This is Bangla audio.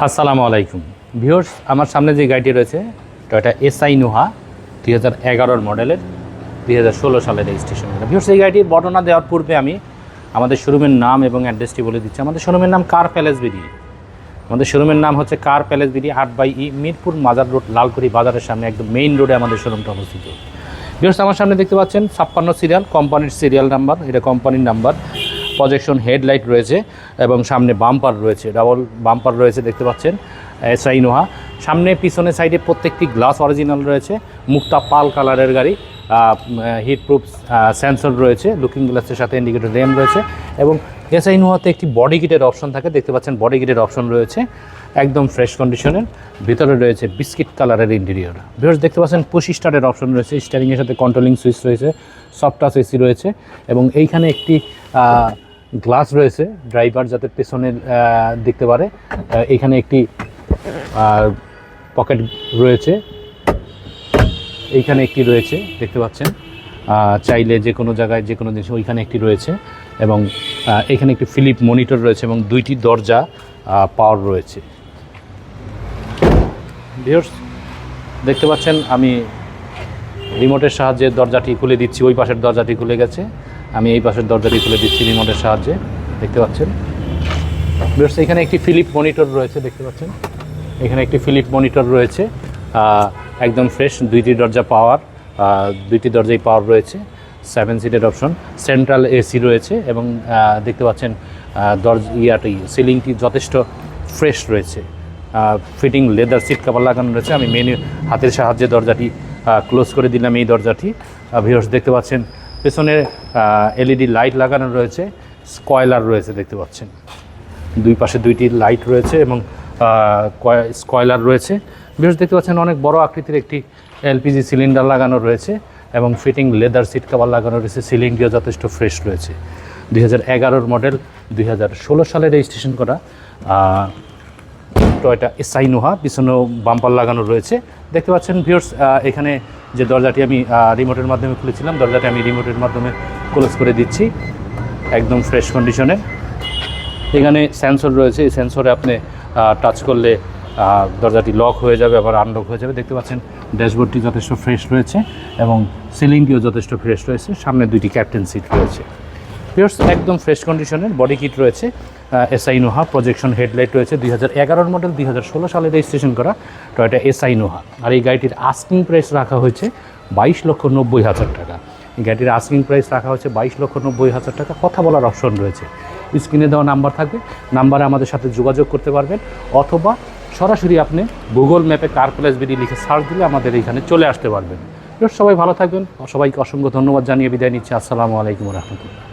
আসসালামু আলাইকুম। ভিউর্স আমার সামনে যে গাড়িটি রয়েছে টয়টা এসআই নোহা দুই হাজার এগারোর মডেলের দুই হাজার ষোলো সালের রেজিস্ট্রেশন ভিউর্স এই গাড়িটির বর্ণনা দেওয়ার পূর্বে আমি আমাদের শোরুমের নাম এবং অ্যাড্রেসটি বলে দিচ্ছি। আমাদের শোরুমের নাম কার প্যালেস বিডি আমাদের শোরুমের নাম হচ্ছে কার প্যালেস বিডি আট by E, Mirpur Mazar road, Lalkuri বাজারের সামনে, একদম মেইন রোডে আমাদের শোরুমটা অবস্থিত। ভিউর্স আমার সামনে দেখতে পাচ্ছেন ছাপ্পান্ন সিরিয়াল কোম্পানির সিরিয়াল নাম্বার এটা কোম্পানির নাম্বার প্রজেকশন হেডলাইট রয়েছে এবং সামনে বাম্পার রয়েছে ডাবল বাম্পার রয়েছে দেখতে পাচ্ছেন এসআই নোহা। সামনে পিছনে সাইডে প্রত্যেকটি গ্লাস অরিজিনাল রয়েছে, মুক্তা পাল কালারের গাড়ি হিট প্রুফ সেন্সর রয়েছে লুকিং গ্লাসের সাথে ইন্ডিকেটর র্যাম রয়েছে এবং এসআই নোহাতে একটি বডি কিটের অপশন থাকে, দেখতে পাচ্ছেন বডি কিটের অপশন রয়েছে, একদম ফ্রেশ কন্ডিশনের ভিতরে রয়েছে বিস্কিট কালারের ইন্টেরিয়র ভিউর্স দেখতে পাচ্ছেন পুশ স্টারের অপশন রয়েছে স্টারিংয়ের সাথে কন্ট্রোলিং সুইচ রয়েছে সফট এসি রয়েছে এবং এইখানে একটি গ্লাস রয়েছে ড্রাইভার যাতে পেছনের দেখতে পারে। আহ, এইখানে একটি পকেট রয়েছে। এইখানে একটি রয়েছে দেখতে পাচ্ছেন। চাইলে যে কোনো জায়গায় যে কোনো জিনিস ওইখানে একটি রয়েছে এবং এখানে একটি ফিলিপ মনিটর রয়েছে এবং দুইটি দরজা পাওয়ার রয়েছে। দেখতে পাচ্ছেন আমি রিমোটের সাহায্যে দরজাটি খুলে দিচ্ছি ওই পাশের দরজাটি খুলে গেছে। আমি এই পাশের দরজাটি খুলে দিচ্ছি রিমোটের সাহায্যে। দেখতে পাচ্ছেন? ভিউর্স এখানে একটি ফিলিপ মনিটর রয়েছে, দেখতে পাচ্ছেন? এখানে একটি ফিলিপ মনিটর রয়েছে। একদম ফ্রেশ দুইটি দরজা পাওয়ার দুইটি দরজাই পাওয়ার রয়েছে। সেভেন সিটের অপশন সেন্ট্রাল এসি রয়েছে এবং দেখতে পাচ্ছেন দরজা, ইয়াটি সিলিংটি যথেষ্ট ফ্রেশ রয়েছে। ফিটিং লেদার সিট কাভার লাগানো রয়েছে। আমি মেনু হাতের সাহায্যে দরজাটি ক্লোজ করে দিলাম এই দরজাটি। ভিউর্স দেখতে পাচ্ছেন পেছনে এলইডি লাইট লাগানো রয়েছে স্কয়লার রয়েছে দেখতে পাচ্ছেন। দুই পাশে দুইটি লাইট রয়েছে এবং স্কয়লার রয়েছে। বিশেষ দেখতে পাচ্ছেন অনেক বড় আকৃতির একটি এলপিজি সিলিন্ডার লাগানো রয়েছে এবং ফিটিং লেদার সিট কাভার লাগানো রয়েছে সিলিংটিও যথেষ্ট ফ্রেশ রয়েছে। দুই হাজার মডেল দুই হাজার ষোলো সালে রেজিস্ট্রেশন করা টয়টা এসআই নোহা পিছনেও বাম্পার লাগানো রয়েছে। দেখতে পাচ্ছেন ভিউর্স এখানে যে দরজাটি আমি রিমোটের মাধ্যমে খুলেছিলাম, দরজাটি আমি রিমোটের মাধ্যমে ক্লোজ করে দিচ্ছি, একদম ফ্রেশ কন্ডিশনে এখানে সেন্সর রয়েছে, এই সেন্সরে আপনি টাচ করলে দরজাটি লক হয়ে যাবে, আবার আনলক হয়ে যাবে। দেখতে পাচ্ছেন ড্যাশবোর্ডটি যথেষ্ট ফ্রেশ রয়েছে এবং সিলিংটিও যথেষ্ট ফ্রেশ রয়েছে। সামনে দুইটি ক্যাপ্টেন সিট রয়েছে। পিওর্স একদম ফ্রেশ কন্ডিশনের বডি কিট রয়েছে। এসআই নোহা প্রজেকশন হেডলাইট রয়েছে দুই হাজার এগারোর মডেল দুই হাজার ষোলো সালে রেজিস্ট্রেশন করা টয়টা এসআই নোহা আর এই গাড়িটির আস্কিং প্রাইস রাখা হয়েছে বাইশ লক্ষ নব্বই হাজার টাকা। এই গাড়িটির আস্কিং প্রাইস রাখা হয়েছে বাইশ লক্ষ নব্বই হাজার টাকা। কথা বলার অপশন রয়েছে। স্ক্রিনে দেওয়া নাম্বার থাকবে। নাম্বারে আমাদের সাথে যোগাযোগ করতে পারবেন। অথবা সরাসরি আপনি গুগল ম্যাপে কার প্লেস বিডি লিখে সার্চ দিলে আমাদের এইখানে চলে আসতে পারবেন। সবাই ভালো থাকবেন। সবাইকে অসংখ্য ধন্যবাদ জানিয়ে বিদায় নিচ্ছি। আসসালামু আলাইকুম রহমতুল্লাহ।